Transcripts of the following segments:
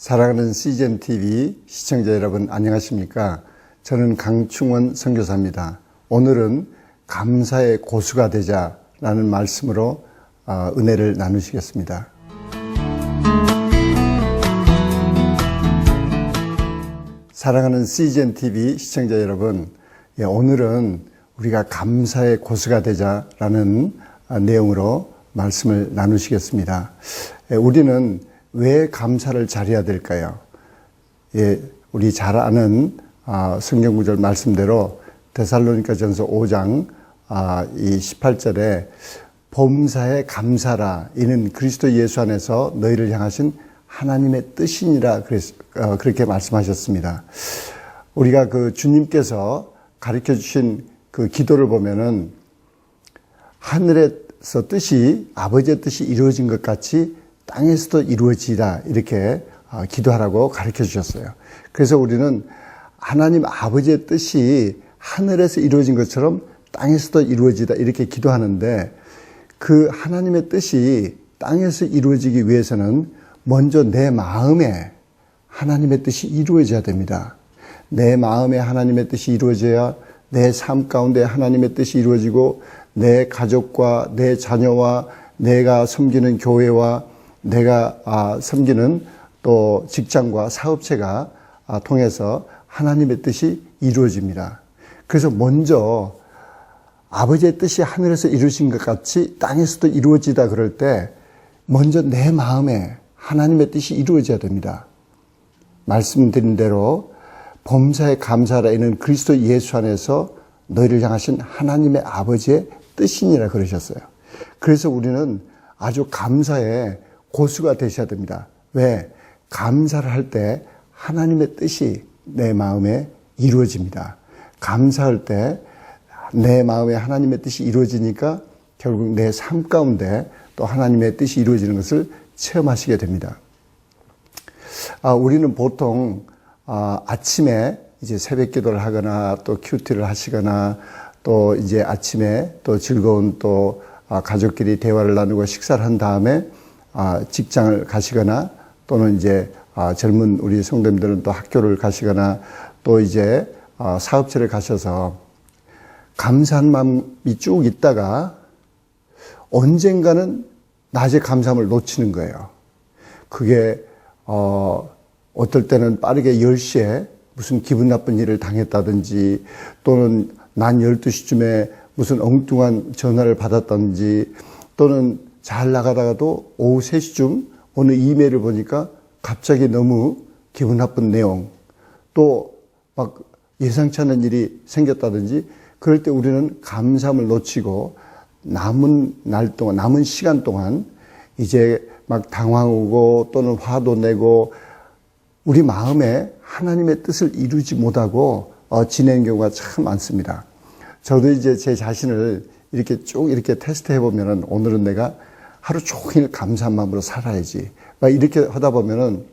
사랑하는 CGN TV 시청자 여러분 안녕하십니까? 저는 강충원 선교사입니다. 오늘은 감사의 고수가 되자라는 말씀으로 어, 은혜를 나누시겠습니다. 사랑하는 CGN TV 시청자 여러분, 예, 오늘은 우리가 감사의 고수가 되자라는 아, 내용으로 말씀을 나누시겠습니다. 예, 우리는 왜 감사를 잘해야 될까요? 예, 우리 잘 아는 아, 성경 구절 말씀대로 데살로니가 전서 5장 아, 이 18절에 범사에 감사라 이는 그리스도 예수 안에서 너희를 향하신 하나님의 뜻이니라 그랬- 어, 그렇게 말씀하셨습니다. 우리가 그 주님께서 가르쳐 주신 그 기도를 보면은 하늘에서 뜻이 아버지의 뜻이 이루어진 것 같이 땅에서도 이루어지라 이렇게 어, 기도하라고 가르쳐 주셨어요. 그래서 우리는 하나님 아버지의 뜻이 하늘에서 이루어진 것처럼 땅에서도 이루어지다 이렇게 기도하는데 그 하나님의 뜻이 땅에서 이루어지기 위해서는 먼저 내 마음에 하나님의 뜻이 이루어져야 됩니다. 내 마음에 하나님의 뜻이 이루어져야 내 삶 가운데 하나님의 뜻이 이루어지고 내 가족과 내 자녀와 내가 섬기는 교회와 내가 아, 섬기는 또 직장과 사업체가 아, 통해서 하나님의 뜻이 이루어집니다. 그래서 먼저 아버지의 뜻이 하늘에서 이루어진 것 같이 땅에서도 이루어지다 그럴 때 먼저 내 마음에 하나님의 뜻이 이루어져야 됩니다. 말씀드린 대로 범사에 감사하라 이는 그리스도 예수 안에서 너희를 향하신 하나님의 아버지의 뜻이니라 그러셨어요. 그래서 우리는 아주 감사에 고수가 되셔야 됩니다. 왜? 감사를 할 때 하나님의 뜻이 내 마음에 이루어집니다. 감사할 때 내 마음에 하나님의 뜻이 이루어지니까 결국 내 삶 가운데 또 하나님의 뜻이 이루어지는 것을 체험하시게 됩니다. 아, 우리는 보통 아, 아침에 이제 새벽 기도를 하거나 또 큐티를 하시거나 또 이제 아침에 또 즐거운 또 아, 가족끼리 대화를 나누고 식사를 한 다음에 아, 직장을 가시거나 또는 이제 아, 젊은 우리 성도님들은 또 학교를 가시거나 또 이제 아, 사업체를 가셔서 감사한 마음이 쭉 있다가 언젠가는 낮에 감사함을 놓치는 거예요. 그게 어 어떨 때는 빠르게 10시에 무슨 기분 나쁜 일을 당했다든지 또는 난 12시쯤에 무슨 엉뚱한 전화를 받았다든지 또는 잘 나가다가도 오후 3시쯤 어느 이메일을 보니까 갑자기 너무 기분 나쁜 내용 또 막 예상치 않은 일이 생겼다든지 그럴 때 우리는 감사함을 놓치고 남은 날 동안, 남은 시간 동안 이제 막 당황하고 또는 화도 내고 우리 마음에 하나님의 뜻을 이루지 못하고 어, 지내는 경우가 참 많습니다. 저도 이제 제 자신을 이렇게 쭉 이렇게 테스트 해보면은 오늘은 내가 하루 종일 감사한 마음으로 살아야지. 막 이렇게 하다 보면은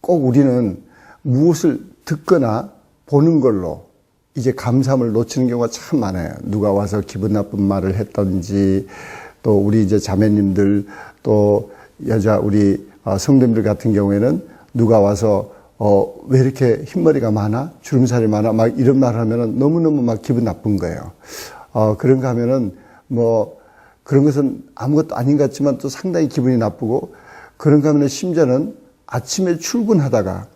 꼭 우리는 무엇을 듣거나 보는 걸로 이제 감사함을 놓치는 경우가 참 많아요. 누가 와서 기분 나쁜 말을 했던지 또 우리 이제 자매님들 또 여자 우리 어, 성도님들 같은 경우에는 누가 와서 어, 왜 이렇게 흰머리가 많아? 주름살이 많아? 막 이런 말 하면은 너무너무 막 기분 나쁜 거예요. 어, 그런가 하면은 뭐 그런 것은 아무것도 아닌 것 같지만 또 상당히 기분이 나쁘고 그런가 하면은 심지어는 아침에 출근하다가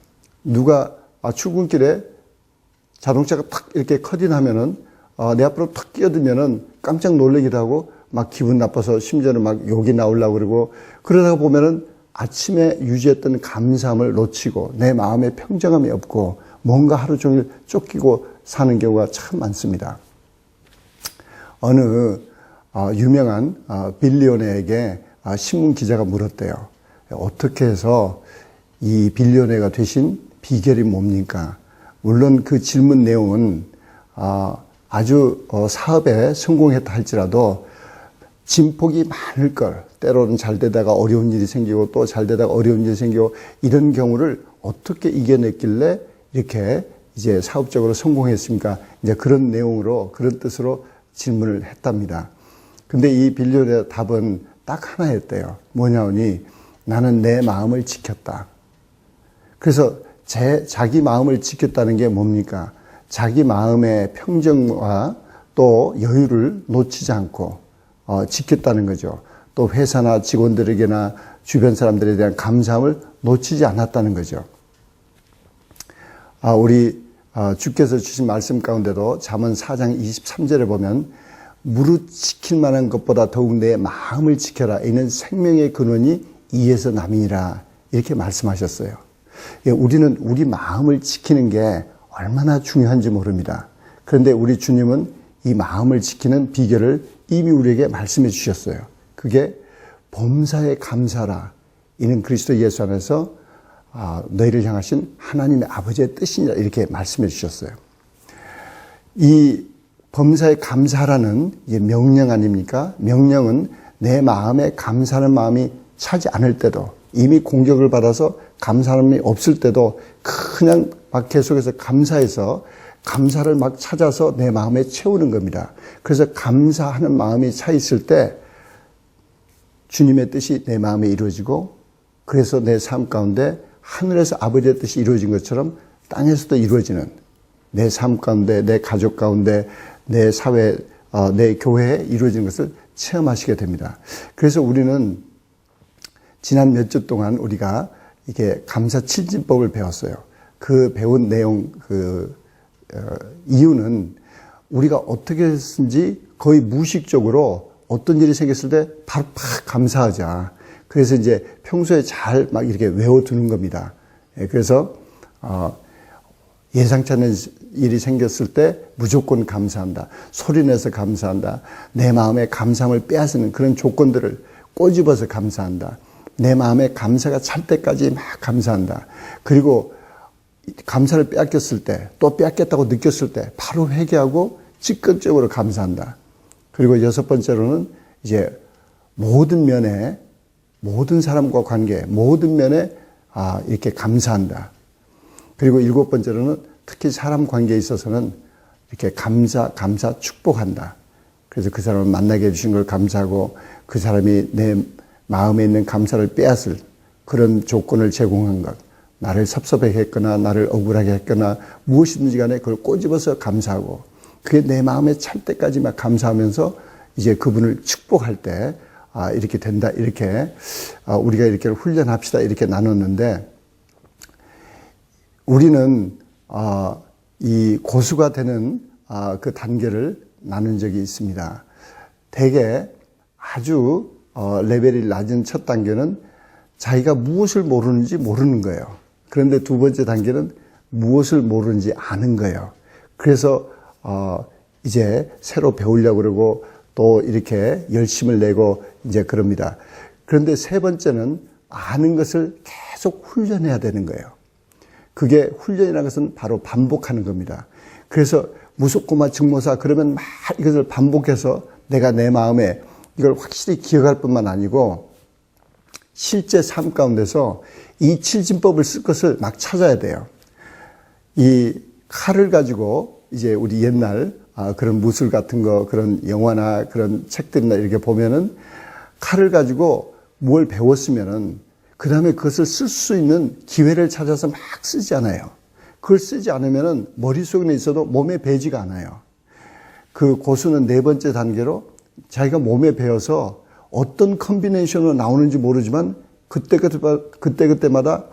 누가 아, 출근길에 자동차가 탁 이렇게 커딘하면은 어, 내 앞으로 탁 끼어들면은 깜짝 놀라기도 하고 막 기분 나빠서 심지어는 막 욕이 나오려고 그러고 그러다가 보면은 아침에 유지했던 감사함을 놓치고 내 마음에 평정함이 없고 뭔가 하루 종일 쫓기고 사는 경우가 참 많습니다. 어느 어, 유명한 어, 빌리오네에게 어, 신문 기자가 물었대요. 어떻게 해서 이 빌리오네가 되신 비결이 뭡니까? 물론 그 질문 내용은 어, 아주 어, 사업에 성공했다 할지라도 진폭이 많을 걸 때로는 잘 되다가 어려운 일이 생기고 또 잘 되다가 어려운 일이 생기고 이런 경우를 어떻게 이겨냈길래 이렇게 이제 사업적으로 성공했습니까? 이제 그런 내용으로 그런 뜻으로 질문을 했답니다. 근데 이 빌리온의 답은 딱 하나였대요. 뭐냐니 나는 내 마음을 지켰다. 그래서 제, 자기 마음을 지켰다는 게 뭡니까? 자기 마음의 평정과 또 여유를 놓치지 않고 어, 지켰다는 거죠. 또 회사나 직원들에게나 주변 사람들에 대한 감사함을 놓치지 않았다는 거죠. 아, 우리 아, 주께서 주신 말씀 가운데도 잠언 4장 23절에 보면 무릇 지킬 만한 것보다 더욱 내 마음을 지켜라. 이는 생명의 근원이 이에서 남이라 이렇게 말씀하셨어요. 예, 우리는 우리 마음을 지키는 게 얼마나 중요한지 모릅니다. 그런데 우리 주님은 이 마음을 지키는 비결을 이미 우리에게 말씀해 주셨어요. 그게 범사에 감사라. 이는 그리스도 예수 안에서 아, 너희를 향하신 하나님의 아버지의 뜻이니라 이렇게 말씀해 주셨어요. 이 범사에 감사라는 명령 아닙니까? 명령은 내 마음에 감사하는 마음이 차지 않을 때도 이미 공격을 받아서 감사함이 없을 때도 그냥 막 계속해서 감사해서 감사를 막 찾아서 내 마음에 채우는 겁니다. 그래서 감사하는 마음이 차 있을 때 주님의 뜻이 내 마음에 이루어지고 그래서 내 삶 가운데 하늘에서 아버지의 뜻이 이루어진 것처럼 땅에서도 이루어지는 내 삶 가운데 내 가족 가운데 내 사회 어, 내 교회에 이루어진 것을 체험하시게 됩니다. 그래서 우리는 지난 몇 주 동안 우리가 이게 감사 칠진법을 배웠어요. 그 배운 내용 그 어, 이유는 우리가 어떻게 했든지 거의 무의식적으로 어떤 일이 생겼을 때 바로 팍 감사하자. 그래서 이제 평소에 잘 막 이렇게 외워두는 겁니다. 예, 그래서 어, 예상치 않은 일이 생겼을 때 무조건 감사한다. 소리내서 감사한다. 내 마음에 감사함을 빼앗는 그런 조건들을 꼬집어서 감사한다. 내 마음에 감사가 찰 때까지 막 감사한다. 그리고 감사를 빼앗겼을 때, 또 빼앗겼다고 느꼈을 때, 바로 회개하고 직접적으로 감사한다. 그리고 여섯 번째로는 이제 모든 면에, 모든 사람과 관계, 모든 면에 아, 이렇게 감사한다. 그리고 일곱 번째로는 특히 사람 관계에 있어서는 이렇게 감사, 감사, 축복한다. 그래서 그 사람을 만나게 해주신 걸 감사하고 그 사람이 내 마음에 있는 감사를 빼앗을 그런 조건을 제공한 것. 나를 섭섭하게 했거나 나를 억울하게 했거나 무엇이든지 간에 그걸 꼬집어서 감사하고 그게 내 마음에 찰 때까지 막 감사하면서 이제 그분을 축복할 때 아, 이렇게 된다. 이렇게 아, 우리가 이렇게 훈련합시다. 이렇게 나눴는데 우리는 아, 이 고수가 되는 아, 그 단계를 나눈 적이 있습니다. 대개 아주 어, 레벨이 낮은 첫 단계는 자기가 무엇을 모르는지 모르는 거예요. 그런데 두 번째 단계는 무엇을 모르는지 아는 거예요. 그래서 어 이제 새로 배우려고 그러고 또 이렇게 열심을 내고 이제 그럽니다. 그런데 세 번째는 아는 것을 계속 훈련해야 되는 거예요. 그게 훈련이라는 것은 바로 반복하는 겁니다. 그래서 무속고마 증모사 그러면 막 이것을 반복해서 내가 내 마음에 이걸 확실히 기억할 뿐만 아니고 실제 삶 가운데서 이 칠진법을 쓸 것을 막 찾아야 돼요. 이 칼을 가지고 이제 우리 옛날 아, 그런 무술 같은 거 그런 영화나 그런 책들이나 이렇게 보면은 칼을 가지고 뭘 배웠으면은 그 다음에 그것을 쓸 수 있는 기회를 찾아서 막 쓰지 않아요. 그걸 쓰지 않으면은 머릿속에 있어도 몸에 배지가 않아요. 그 고수는 네 번째 단계로 자기가 몸에 배어서 어떤 컨비네이션으로 나오는지 모르지만 그때그때, 마다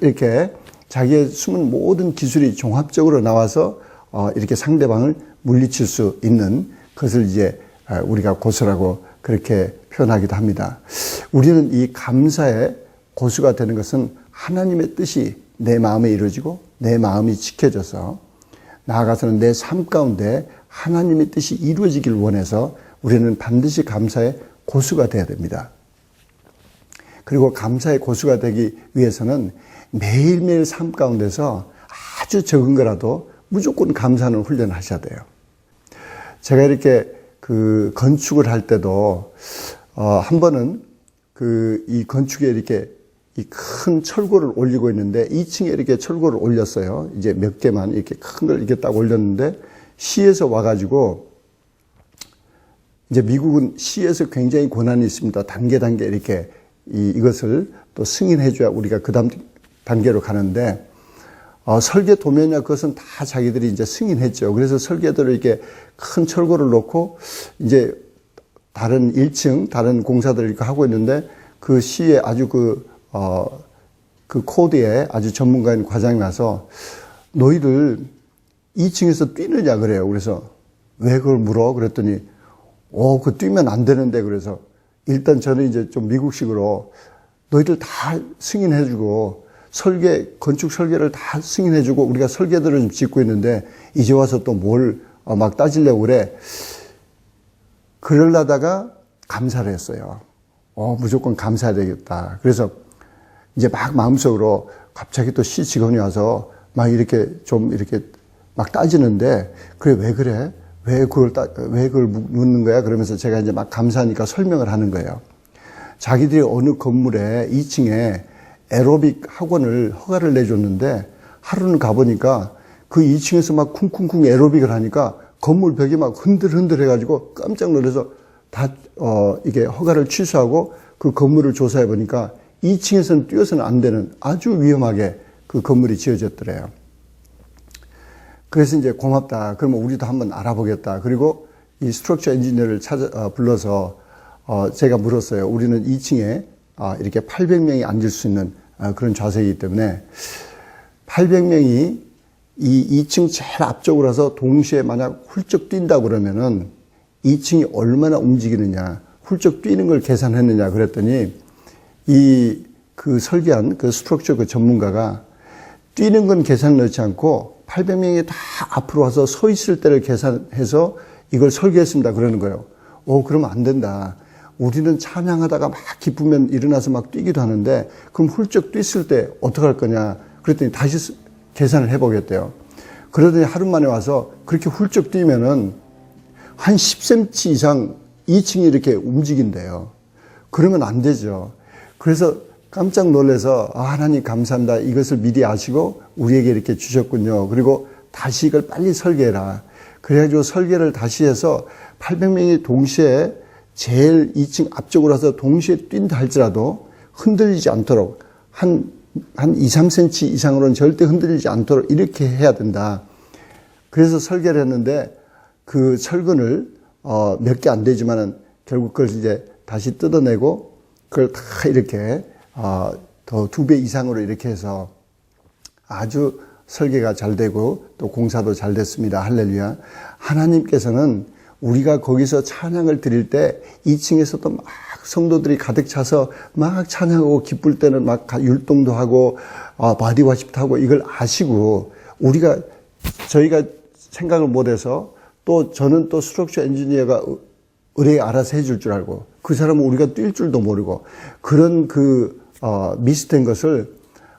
이렇게 자기의 숨은 모든 기술이 종합적으로 나와서 어, 이렇게 상대방을 물리칠 수 있는 그것을 이제 아, 우리가 고수라고 그렇게 표현하기도 합니다. 우리는 이 감사의 고수가 되는 것은 하나님의 뜻이 내 마음에 이루어지고 내 마음이 지켜져서 나아가서는 내 삶 가운데 하나님의 뜻이 이루어지길 원해서 우리는 반드시 감사의 고수가 되어야 됩니다. 그리고 감사의 고수가 되기 위해서는 매일매일 삶 가운데서 아주 적은 거라도 무조건 감사하는 훈련을 하셔야 돼요. 제가 이렇게 그 건축을 할 때도 어, 한 번은 그 이 건축에 이렇게 이 큰 철골을 올리고 있는데 2층에 이렇게 철골을 올렸어요. 이제 몇 개만 이렇게 큰 걸 이렇게 딱 올렸는데 시에서 와가지고 이제 미국은 시에서 굉장히 권한이 있습니다. 단계 단계 이렇게 이, 이것을 또 승인해 줘야 우리가 그 다음 단계로 가는데 어, 설계 도면이나 그것은 다 자기들이 이제 승인했죠. 그래서 설계도를 이렇게 큰 철골을 놓고 이제 다른 1층 다른 공사들을 하고 있는데 그 시에 아주 그, 어, 그 코드에 아주 전문가인 과장이 와서 너희들 2층에서 뛰느냐 그래요. 그래서 왜 그걸 물어? 그랬더니 어, 그 뛰면 안 되는데 그래서 일단 저는 이제 좀 미국식으로 너희들 다 승인해주고 설계, 건축 설계를 다 승인해주고 우리가 설계들을 좀 짓고 있는데 이제 와서 또뭘 어, 막 따지려고 그래. 그러려다가 감사를 했어요. 어, 무조건 감사해야 되겠다. 그래서 이제 막 마음속으로 갑자기 또 시 직원이 와서 막 이렇게 좀 이렇게 막 따지는데 그래 왜 그래? 왜 그걸 따, 왜 그걸 묻는 거야? 그러면서 제가 이제 막 감사하니까 설명을 하는 거예요. 자기들이 어느 건물에 2층에 에로빅 학원을 허가를 내줬는데 하루는 가보니까 그 2층에서 막 쿵쿵쿵 에로빅을 하니까 건물 벽이 막 흔들흔들 해가지고 깜짝 놀라서 다, 어, 이게 허가를 취소하고 그 건물을 조사해 보니까 2층에서는 뛰어서는 안 되는 아주 위험하게 그 건물이 지어졌더래요. 그래서 이제 고맙다. 그러면 우리도 한번 알아보겠다. 그리고 이 스트럭처 엔지니어를 찾아, 어, 불러서 어, 제가 물었어요. 우리는 2층에 아, 이렇게 800명이 앉을 수 있는 아, 그런 좌석이기 때문에 800명이 이 2층 제일 앞쪽으로 와서 동시에 만약 훌쩍 뛴다 그러면은 2층이 얼마나 움직이느냐, 훌쩍 뛰는 걸 계산했느냐 그랬더니 이 그 설계한 그 스트럭처 그 전문가가 뛰는 건 계산 넣지 않고 800명이 다 앞으로 와서 서 있을 때를 계산해서 이걸 설계했습니다. 그러는 거예요. 오, 그러면 안 된다. 우리는 찬양하다가 막 기쁘면 일어나서 막 뛰기도 하는데 그럼 훌쩍 뛰었을 때 어떡할 거냐. 그랬더니 다시 계산을 해보겠대요. 그러더니 하루 만에 와서 그렇게 훌쩍 뛰면은 한 10cm 이상 2층이 이렇게 움직인대요. 그러면 안 되죠. 그래서 깜짝 놀라서 아, 하나님 감사합니다. 이것을 미리 아시고 우리에게 이렇게 주셨군요. 그리고 다시 이걸 빨리 설계해라. 그래가지고 설계를 다시 해서 800명이 동시에 제일 2층 앞쪽으로 와서 동시에 뛴다 할지라도 흔들리지 않도록 한, 한 2, 3cm 이상으로는 절대 흔들리지 않도록 이렇게 해야 된다. 그래서 설계를 했는데 그 철근을 어, 몇 개 안 되지만은 결국 그걸 이제 다시 뜯어내고 그걸 다 이렇게 어, 더두 배 이상으로 이렇게 해서 아주 설계가 잘 되고 또 공사도 잘 됐습니다. 할렐루야. 하나님께서는 우리가 거기서 찬양을 드릴 때 2층에서도 막 성도들이 가득 차서 막 찬양하고 기쁠 때는 막 율동도 하고 어, 바디워십도 하고 이걸 아시고 우리가 저희가 생각을 못해서 또 저는 또 스트럭처 엔지니어가 의뢰 알아서 해줄 줄 알고 그 사람은 우리가 뛸 줄도 모르고 그런 그 어, 미스된 것을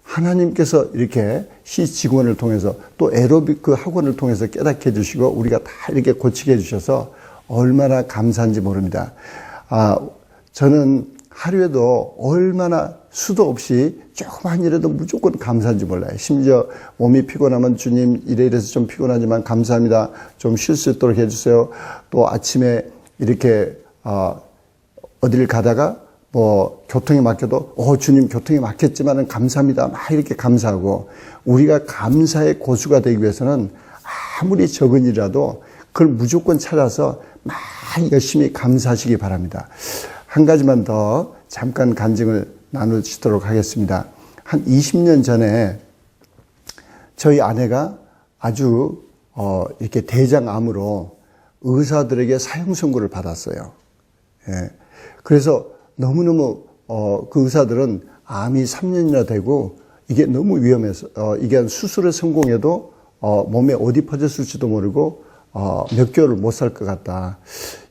하나님께서 이렇게 시 직원을 통해서 또 에로빅 그 학원을 통해서 깨닫게 해주시고 우리가 다 이렇게 고치게 해주셔서 얼마나 감사한지 모릅니다. 아, 저는 하루에도 얼마나 수도 없이 조그만 일에도 무조건 감사한지 몰라요. 심지어 몸이 피곤하면 주님 이래 이래서 좀 피곤하지만 감사합니다. 좀 쉴 수 있도록 해주세요. 또 아침에 이렇게 어, 어디를 가다가 뭐 교통에 막혀도 어 주님 교통에 막혔지만은 감사합니다. 막 이렇게 감사하고 우리가 감사의 고수가 되기 위해서는 아무리 적은 일이라도 그걸 무조건 찾아서 막 열심히 감사하시기 바랍니다. 한 가지만 더 잠깐 간증을 나누시도록 하겠습니다. 한 20년 전에 저희 아내가 아주 어 이렇게 대장암으로 의사들에게 사형 선고를 받았어요. 예. 그래서 너무너무 어, 그 의사들은 암이 3년이나 되고 이게 너무 위험해서 어, 이게 수술에 성공해도 어, 몸에 어디 퍼졌을지도 모르고 어, 몇 개월을 못 살 것 같다.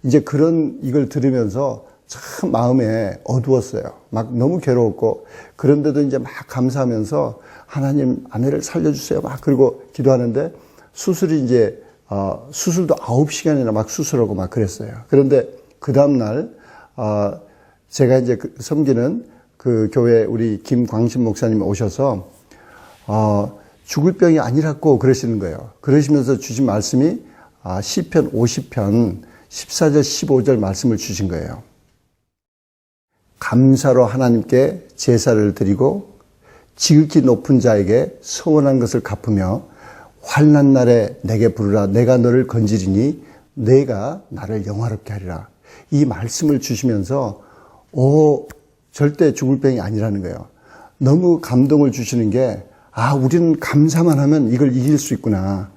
이제 그런 이걸 들으면서 참 마음에 어두웠어요. 막 너무 괴로웠고 그런데도 이제 막 감사하면서 하나님 아내를 살려주세요. 막 그리고 기도하는데 수술이 이제 어, 수술도 9시간이나 막 수술하고 막 그랬어요. 그런데 그 다음날 어, 제가 이제 그 섬기는 그 교회 우리 김광신 목사님 오셔서 어, 죽을 병이 아니라고 그러시는 거예요. 그러시면서 주신 말씀이 아, 시편 50편 14절 15절 말씀을 주신 거예요. 감사로 하나님께 제사를 드리고 지극히 높은 자에게 서원한 것을 갚으며 환난 날에 내게 부르라 내가 너를 건지리니 내가 나를 영화롭게 하리라. 이 말씀을 주시면서 오 절대 죽을 병이 아니라는 거예요. 너무 감동을 주시는 게 아, 우리는 감사만 하면 이걸 이길 수 있구나.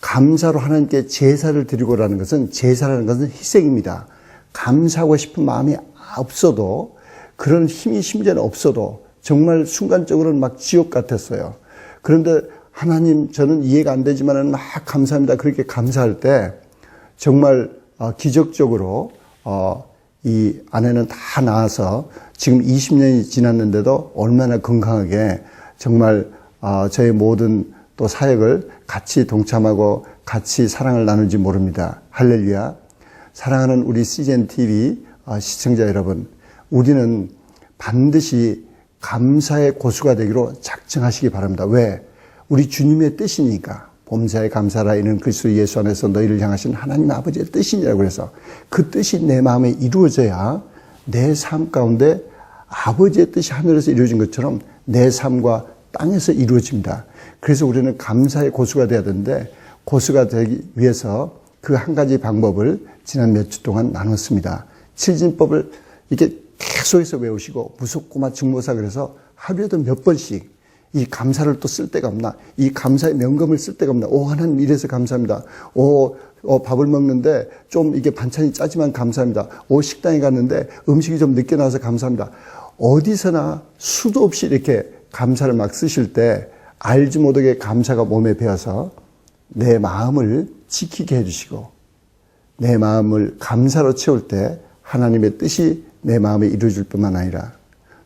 감사로 하나님께 제사를 드리고라는 것은 제사라는 것은 희생입니다. 감사하고 싶은 마음이 없어도 그런 힘이 심지어는 없어도 정말 순간적으로는 막 지옥 같았어요. 그런데 하나님 저는 이해가 안 되지만은 막 감사합니다. 그렇게 감사할 때 정말 어, 기적적으로 어, 이 아내는 다 나와서 지금 20년이 지났는데도 얼마나 건강하게 정말 어, 저의 모든 또 사역을 같이 동참하고 같이 사랑을 나눌지 모릅니다. 할렐루야. 사랑하는 우리 CGN TV 어, 시청자 여러분, 우리는 반드시 감사의 고수가 되기로 작정하시기 바랍니다. 왜? 우리 주님의 뜻이니까. 봄사에 감사라 이는 그리스도 예수 안에서 너희를 향하신 하나님 아버지의 뜻이니라고 그래서 그 뜻이 내 마음에 이루어져야 내 삶 가운데 아버지의 뜻이 하늘에서 이루어진 것처럼 내 삶과 땅에서 이루어집니다. 그래서 우리는 감사의 고수가 돼야 되는데 고수가 되기 위해서 그 한 가지 방법을 지난 몇 주 동안 나눴습니다. 칠진법을 이렇게 계속해서 외우시고 무섭고마 증모사 그래서 하루에도 몇 번씩 이 감사를 또 쓸 데가 없나? 이 감사의 명금을 쓸 데가 없나? 오, 하나님 이래서 감사합니다. 오, 어, 밥을 먹는데 좀 이게 반찬이 짜지만 감사합니다. 오, 식당에 갔는데 음식이 좀 늦게 나와서 감사합니다. 어디서나 수도 없이 이렇게 감사를 막 쓰실 때 알지 못하게 감사가 몸에 배어서 내 마음을 지키게 해주시고 내 마음을 감사로 채울 때 하나님의 뜻이 내 마음에 이루어질 뿐만 아니라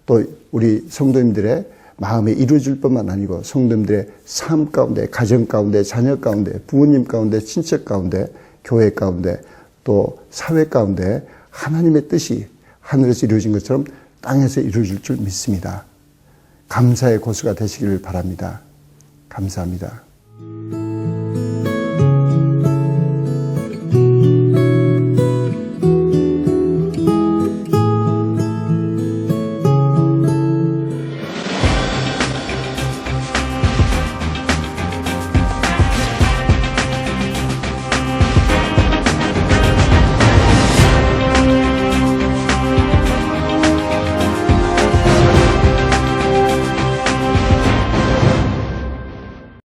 또 우리 성도님들의 마음에 이루어질 뿐만 아니고 성도님들의 삶 가운데, 가정 가운데, 자녀 가운데, 부모님 가운데, 친척 가운데, 교회 가운데, 또 사회 가운데 하나님의 뜻이 하늘에서 이루어진 것처럼 땅에서 이루어질 줄 믿습니다. 감사의 고수가 되시기를 바랍니다. 감사합니다.